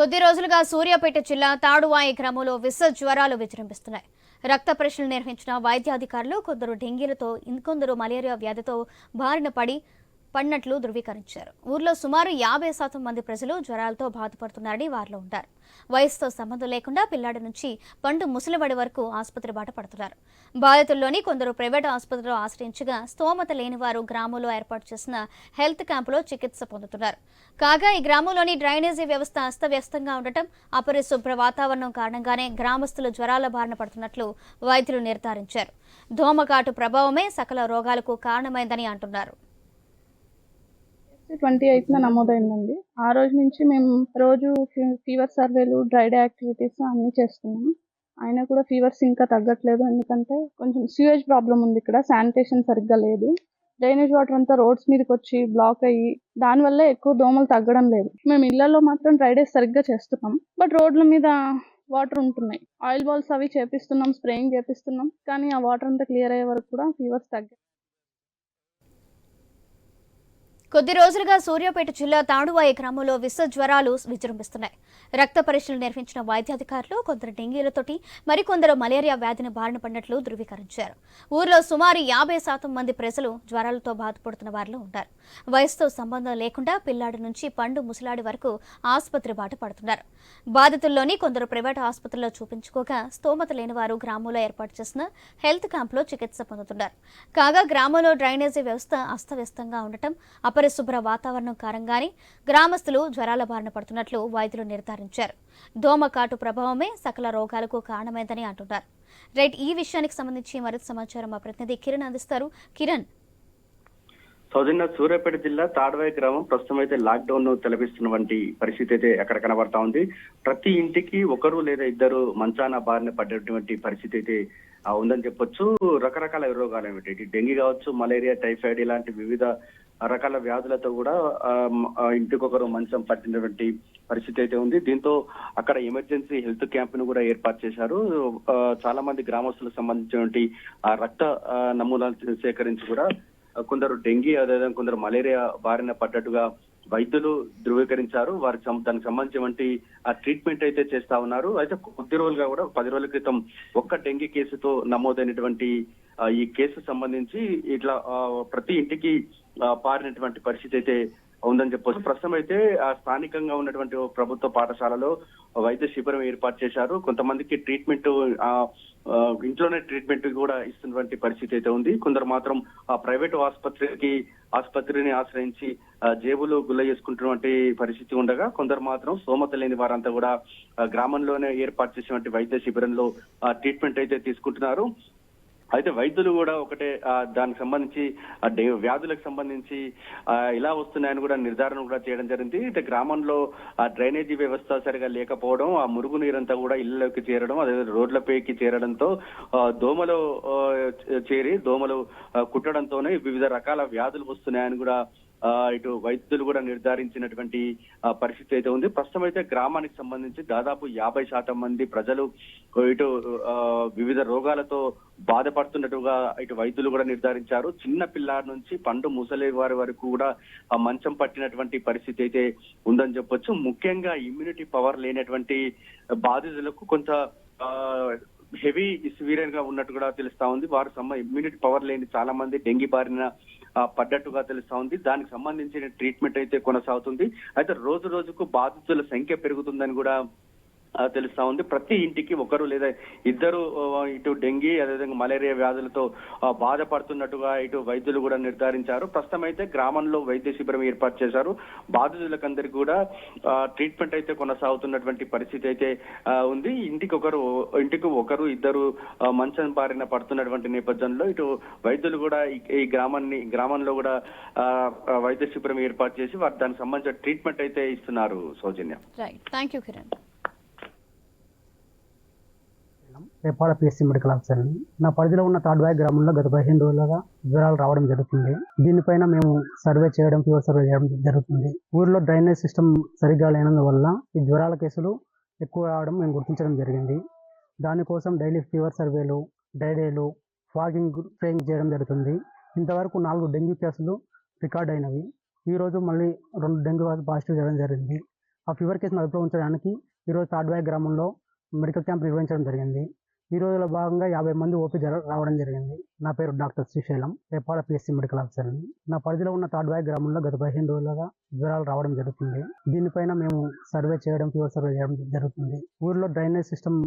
కొద్ది రోజులుగా సూర్యాపేట జిల్లా తాడువాయి గ్రామంలో విష జ్వరాలు విజృంభిస్తున్నాయి. రక్త పరీక్షలు నిర్వహించిన వైద్యాధికారులు కొందరు డెంగీలతో ఇంకొందరు మలేరియా వ్యాధితో బారిన పడి పడినట్లు ధృవీకరించారు. ఊర్లో సుమారు యాభై శాతం మంది ప్రజలు జ్వరాలతో బాధపడుతున్నారని వారిలో ఉంటారు. వయసుతో సంబంధం లేకుండా పిల్లాడి నుంచి పండు ముసలివాడి వరకు ఆసుపత్రి బాట పడుతున్నారు. బాధితుల్లోని కొందరు ప్రైవేట్ ఆసుపత్రిలో ఆశ్రయించగా స్తోమత లేని వారు గ్రామంలో ఏర్పాటు చేసిన హెల్త్ క్యాంపులో చికిత్స పొందుతున్నారు. కాగా ఈ గ్రామంలోని డ్రైనేజీ వ్యవస్థ అస్తవ్యస్తంగా ఉండటం అపరిశుభ్ర వాతావరణం కారణంగానే గ్రామస్తులు జ్వరాల బారిన పడుతున్నట్లు వైద్యులు నిర్ధారించారు. దోమకాటు ప్రభావమే సకల రోగాలకు కారణమైందని అంటున్నారు. ట్వంటీ ఎయిత్న నమోదైందండి. ఆ రోజు నుంచి మేము రోజు ఫీ- ఫీవర్ సర్వేలు డ్రై డే యాక్టివిటీస్ అన్నీ చేస్తున్నాము అయినా కూడా ఫీవర్స్ ఇంకా తగ్గట్లేదు. ఎందుకంటే కొంచెం సీవేజ్ ప్రాబ్లం ఉంది ఇక్కడ. శానిటేషన్ సరిగ్గా లేదు. డ్రైనేజ్ వాటర్ అంతా రోడ్స్ మీదకి వచ్చి బ్లాక్ అయ్యి దానివల్ల ఎక్కువ దోమలు తగ్గడం లేదు. మేము ఇళ్ళలో మాత్రం డ్రై డేస్ సరిగ్గా చేస్తున్నాం. బట్ రోడ్ల మీద వాటర్ ఉంటున్నాయి. ఆయిల్ బాల్స్ అవి చేపిస్తున్నాం స్ప్రేయింగ్ చేపిస్తున్నాం. కానీ ఆ వాటర్ అంతా క్లియర్ అయ్యే వరకు కూడా ఫీవర్స్ తగ్గాయి కొద్ది రోజులుగా సూర్యాపేట జిల్లా తాండువాయి గ్రామంలో విష జ్వరాలు విజృంభిస్తున్నాయి. రక్త పరీక్షలు నిర్వహించిన వైద్యాధికారులు కొందరు డెంగీలతోటి మరికొందరు మలేరియా వ్యాధిని బారిన పడినట్లు ధృవీకరించారు. ఊర్లో సుమారు యాభై శాతం మంది ప్రజలు జ్వరాలతో బాధపడుతున్న వారిలో ఉన్నారు. వయసుతో సంబంధం లేకుండా పిల్లాడి నుంచి పండు ముసలాడి వరకు ఆసుపత్రి బాట పడుతున్నారు. బాధితుల్లోని కొందరు ప్రైవేట్ ఆసుపత్రిలో చూపించుకోగా స్తోమత లేని వారు గ్రామంలో ఏర్పాటు చేసిన హెల్త్ క్యాంప్లో చికిత్స పొందుతున్నారు. కాగా గ్రామంలో డ్రైనేజీ వ్యవస్థ అస్తవ్యస్తంగా ఉండటం అపరిశుభ్ర వాతావరణం కారణంగానే గ్రామస్తులు జ్వరాల బారిన పడుతున్నట్లు వైద్యులు నిర్ధారించారు. దోమకాటు ప్రభావమే సకల రోగాలకు కారణమైందని అంటున్నారు. రైట్ ఈ విషయానికి సంబంధించి మరింత సమాచారం మా ప్రతినిధి కిరణ్ అందిస్తారు. కిరణ్. సౌజన్య సూర్యాపేట జిల్లా తాడవాయి గ్రామం ప్రస్తుతం అయితే లాక్డౌన్ను తెలపిస్తున్నటువంటి పరిస్థితి అయితే అక్కడ కనబడతా ఉంది. ప్రతి ఇంటికి ఒకరు లేదా ఇద్దరు మంచాన బారిన పడేటువంటి పరిస్థితి అయితే ఉందని చెప్పొచ్చు. రకరకాల రోగాలు ఏమిటి? డెంగీ కావచ్చు మలేరియా టైఫాయిడ్ ఇలాంటి వివిధ రకాల వ్యాధులతో కూడా ఇంటికొకరు మంచం పట్టినటువంటి పరిస్థితి అయితే ఉంది. దీంతో అక్కడ ఎమర్జెన్సీ హెల్త్ క్యాంప్ను కూడా ఏర్పాటు చేశారు. చాలా మంది గ్రామస్తులకు సంబంధించినటువంటి ఆ రక్త నమూనాలు సేకరించి కూడా కొందరు డెంగీ అదేవిధంగా కొందరు మలేరియా బారిన పడ్డట్టుగా వైద్యులు ధృవీకరించారు. వారి సం- దానికి సంబంధించినటువంటి ఆ ట్రీట్మెంట్ అయితే చేస్తా ఉన్నారు. అయితే కొద్ది రోజులుగా కూడా పది రోజుల క్రితం ఒక్క డెంగీ కేసుతో నమోదైనటువంటి ఈ కేసు సంబంధించి ఇట్లా ప్రతి ఇంటికి పారినటువంటి పరిస్థితి అయితే ఉందని చెప్పొచ్చు. ప్రస్తుతం అయితే ఆ స్థానికంగా ఉన్నటువంటి ప్రభుత్వ పాఠశాలలో వైద్య శిబిరం ఏర్పాటు చేశారు. కొంతమందికి ట్రీట్మెంట్ ఇంట్లోనే ట్రీట్మెంట్ కూడా ఇస్తున్నటువంటి పరిస్థితి అయితే ఉంది. కొందరు మాత్రం ఆ ప్రైవేట్ ఆసుపత్రికి ఆసుపత్రిని ఆశ్రయించి జేబులు గుల్ల చేసుకుంటున్నటువంటి పరిస్థితి ఉండగా కొందరు మాత్రం స్తోమత లేని వారంతా కూడా గ్రామంలోనే ఏర్పాటు చేసినటువంటి వైద్య శిబిరంలో ట్రీట్మెంట్ అయితే తీసుకుంటున్నారు. అయితే వైద్యులు కూడా ఒకటే దానికి సంబంధించి వ్యాధులకు సంబంధించి ఇలా వస్తున్నాయని కూడా నిర్ధారణ కూడా చేయడం జరిగింది. అయితే గ్రామంలో ఆ డ్రైనేజీ వ్యవస్థ సరిగా లేకపోవడం ఆ మురుగు నీరంతా కూడా ఇళ్ళలోకి చేరడం అదే రోడ్లపైకి చేరడంతో ఆ, దోమలు చేరి దోమలు కుట్టడంతోనే వివిధ రకాల వ్యాధులు వస్తున్నాయని కూడా ఇటు వైద్యులు కూడా నిర్ధారించినటువంటి పరిస్థితి అయితే ఉంది. ప్రస్తుతం అయితే గ్రామానికి సంబంధించి దాదాపు యాభై శాతం మంది ప్రజలు ఇటు ఆ, వివిధ రోగాలతో బాధపడుతున్నట్టుగా ఇటు వైద్యులు కూడా నిర్ధారించారు. చిన్న పిల్లాడి నుంచి పండు ముసలి వారి వరకు కూడా మంచం పట్టినటువంటి పరిస్థితి అయితే ఉందని చెప్పొచ్చు. ముఖ్యంగా ఇమ్యూనిటీ పవర్ లేనటువంటి బాధితులకు కొంత ఆ, హెవీ సివియర్గా ఉన్నట్టు కూడా తెలుస్తా ఉంది. వారు సమ ఇమ్యూనిటీ పవర్ లేని చాలా మంది డెంగీ బారిన పడ్డట్టుగా తెలుస్తా ఉంది. దానికి సంబంధించిన ట్రీట్మెంట్ అయితే కొనసాగుతుంది. అయితే రోజు రోజుకు బాధితుల సంఖ్య పెరుగుతుందని కూడా తెలుస్తా ఉంది. ప్రతి ఇంటికి ఒకరు లేదా ఇద్దరు ఇటు డెంగీ అదేవిధంగా మలేరియా వ్యాధులతో బాధపడుతున్నట్టుగా ఇటు వైద్యులు కూడా నిర్ధారించారు. ప్రస్తుతం అయితే గ్రామంలో వైద్య శిబిరం ఏర్పాటు చేశారు. బాధితులకందరికీ కూడా ట్రీట్మెంట్ అయితే కొనసాగుతున్నటువంటి పరిస్థితి అయితే ఉంది. ఇంటికి ఒకరు ఇంటికి ఒకరు ఇద్దరు మంచం బారిన పడుతున్నటువంటి నేపథ్యంలో ఇటు వైద్యులు కూడా ఈ- గ్రామాన్ని గ్రామంలో కూడా ఆ, వైద్య శిబిరం ఏర్పాటు చేసి వారు దానికి సంబంధించిన ట్రీట్మెంట్ అయితే ఇస్తున్నారు Soujanya. Right thank you Kiran Repada PSC medical ఆఫీసర్ని నా పరిధిలో ఉన్న తాడ్వాయి గ్రామంలో గత పదిహేను రోజులుగా జ్వరాలు రావడం జరుగుతుంది. దీనిపైన మేము సర్వే చేయడం ఫీవర్ సర్వే చేయడం జరుగుతుంది. ఊరిలో డ్రైనేజ్ సిస్టమ్ సరిగ్గా లేనందువల్ల ఈ జ్వరాల కేసులు ఎక్కువ రావడం మేము గుర్తించడం జరిగింది. దానికోసం డైలీ ఫీవర్ సర్వేలు డైడేలు ఫాగింగ్ ట్రైనింగ్ చేయడం జరుగుతుంది. ఇంతవరకు నాలుగు డెంగ్యూ కేసులు రికార్డ్ అయినవి. ఈరోజు మళ్ళీ రెండు డెంగ్యూ పాజిటివ్ చేయడం జరిగింది. ఆ ఫీవర్ కేసును అదుపులో ఉంచడానికి ఈరోజు తాడ్వాయి గ్రామంలో మెడికల్ క్యాంప్ నిర్వహించడం జరిగింది. ఈ రోజులో భాగంగా యాభై మంది ఓపీ రావడం జరిగింది. నా పేరు doctor Srisailam Repada PSC medical ఆఫీసర్ని నా పరిధిలో ఉన్న తాడ్వాయి గ్రామంలో గత పదిహేను రోజులుగా జ్వరాలు రావడం జరుగుతుంది. దీనిపైన మేము సర్వే చేయడం ఫీవర్ సర్వే చేయడం జరుగుతుంది. ఊరిలో డ్రైనేజ్ సిస్టమ్